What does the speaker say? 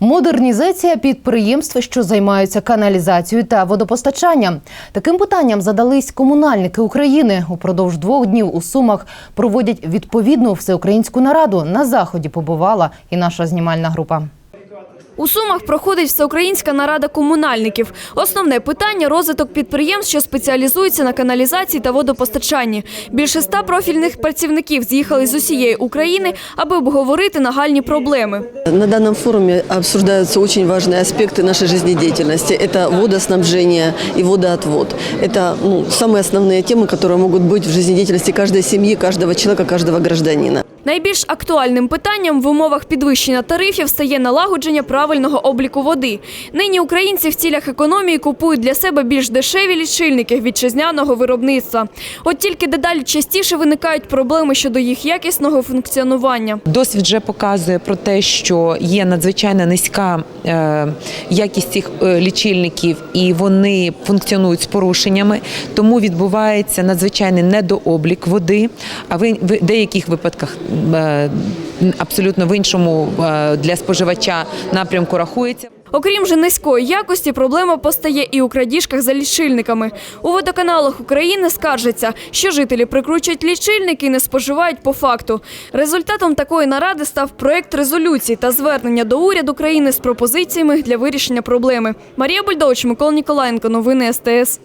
Модернізація підприємств, що займаються каналізацією та водопостачанням. Таким питанням задались комунальники України. Упродовж двох днів у Сумах проводять відповідну всеукраїнську нараду. На заході побувала і наша знімальна група. У Сумах проходить всеукраїнська нарада комунальників. Основне питання – розвиток підприємств, що спеціалізуються на каналізації та водопостачанні. Більше ста профільних працівників з'їхали з усієї України, аби обговорити нагальні проблеми. На данном форуме обсуждаются очень важные аспекты нашей жизнедеятельности. Это водоснабжение и водоотвод. Это ну, самые основные темы, которые могут быть в жизнедеятельности каждой семьи, каждого человека, каждого гражданина. Найбільш актуальним питанням в умовах підвищення тарифів стає налагодження правильного обліку води. Нині українці в цілях економії купують для себе більш дешеві лічильники вітчизняного виробництва. От тільки дедалі частіше виникають проблеми щодо їх якісного функціонування. Досвід вже показує про те, що є надзвичайно низька е, якість цих е, лічильників, і вони функціонують з порушеннями. Тому відбувається надзвичайний недооблік води. А в, деяких випадках абсолютно в іншому е, для споживача напрямку рахується. Окрім же низької якості, проблема постає і у крадіжках за лічильниками. У водоканалах України скаржаться, що жителі прикручують лічильники і не споживають по факту. Результатом такої наради став проект резолюції та звернення до уряду країни з пропозиціями для вирішення проблеми. Марія Бульдович, Микола Ніколаєнко. Новини СТС.